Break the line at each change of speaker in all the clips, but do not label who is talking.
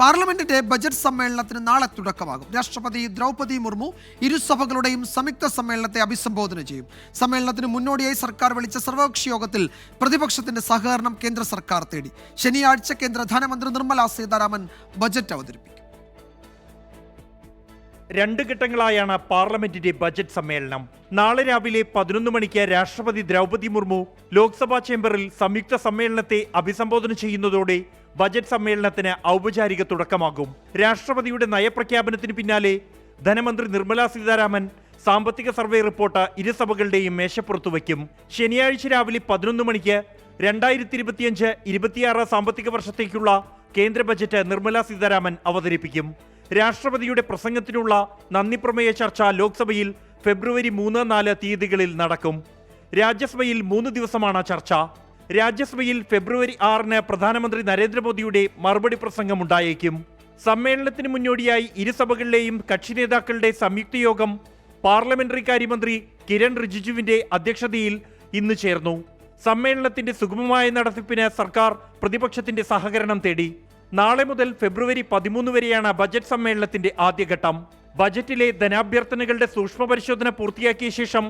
പാർലമെന്റിന്റെ ബജറ്റ് സമ്മേളനത്തിന് നാളെ തുടക്കമാകും. രാഷ്ട്രപതി ദ്രൗപദി മുർമു ഇരുസഭകളുടെയും സംയുക്ത സമ്മേളനത്തെ അഭിസംബോധന ചെയ്യും. സമ്മേളനത്തിന് മുന്നോടിയായി സർക്കാർ വിളിച്ച സർവകക്ഷി യോഗത്തിൽ പ്രതിപക്ഷത്തിന്റെ സഹകരണം കേന്ദ്ര സർക്കാർ തേടി. ശനിയാഴ്ച കേന്ദ്ര ധനമന്ത്രി നിർമ്മല സീതാരാമൻ ബജറ്റ് അവതരിപ്പിക്കും.
രണ്ട് ഘട്ടങ്ങളായാണ് പാർലമെന്റിന്റെ ബജറ്റ് സമ്മേളനം. നാളെ രാവിലെ പതിനൊന്ന് മണിക്ക് രാഷ്ട്രപതി ദ്രൗപതി മുർമു ലോക്സഭാ ചേംബറിൽ സംയുക്ത സമ്മേളനത്തെ അഭിസംബോധന ചെയ്യുന്നതോടെ ബജറ്റ് സമ്മേളനത്തിന് ഔപചാരിക തുടക്കമാകും. രാഷ്ട്രപതിയുടെ നയപ്രഖ്യാപനത്തിന് പിന്നാലെ ധനമന്ത്രി നിർമ്മലാ സീതാരാമൻ സാമ്പത്തിക സർവേ റിപ്പോർട്ട് ഇരുസഭകളുടെയും മേശപ്പുറത്തു വയ്ക്കും. ശനിയാഴ്ച രാവിലെ പതിനൊന്ന് മണിക്ക് രണ്ടായിരത്തി ഇരുപത്തിയഞ്ച് ഇരുപത്തിയാറ് സാമ്പത്തിക വർഷത്തേക്കുള്ള കേന്ദ്ര ബജറ്റ് നിർമ്മലാ സീതാരാമൻ അവതരിപ്പിക്കും. രാഷ്ട്രപതിയുടെ പ്രസംഗത്തിനുള്ള നന്ദി പ്രമേയ ചർച്ച ലോക്സഭയിൽ ഫെബ്രുവരി മൂന്ന് നാല് തീയതികളിൽ നടക്കും. രാജ്യസഭയിൽ മൂന്ന് ദിവസമാണ് ചർച്ച. രാജ്യസഭയിൽ ഫെബ്രുവരി ആറിന് പ്രധാനമന്ത്രി നരേന്ദ്രമോദിയുടെ മറുപടി പ്രസംഗം ഉണ്ടായേക്കും സമ്മേളനത്തിന് മുന്നോടിയായി ഇരുസഭകളിലെയും കക്ഷി നേതാക്കളുടെ സംയുക്ത യോഗം പാർലമെന്ററി കാര്യമന്ത്രി കിരൺ റിജിജുവിന്റെ അധ്യക്ഷതയിൽ ഇന്ന് ചേർന്നു. സമ്മേളനത്തിന്റെ സുഗമമായ നടത്തിപ്പിന് സർക്കാർ പ്രതിപക്ഷത്തിന്റെ സഹകരണം തേടി. നാളെ മുതൽ ഫെബ്രുവരി പതിമൂന്ന് വരെയാണ് ബജറ്റ് സമ്മേളനത്തിന്റെ ആദ്യഘട്ടം. ബജറ്റിലെ ധനാഭ്യർത്ഥനകളുടെ സൂക്ഷ്മ പരിശോധന പൂർത്തിയാക്കിയ ശേഷം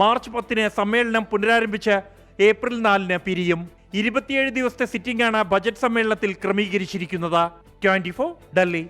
മാർച്ച് പത്തിന് സമ്മേളനം പുനരാരംഭിച്ച് ഏപ്രിൽ നാലിന് പിരിയും. ഇരുപത്തിയേഴ് ദിവസത്തെ സിറ്റിംഗാണ് ബജറ്റ് സമ്മേളനത്തിൽ ക്രമീകരിച്ചിരിക്കുന്നത്. ട്വന്റി ഡൽഹി.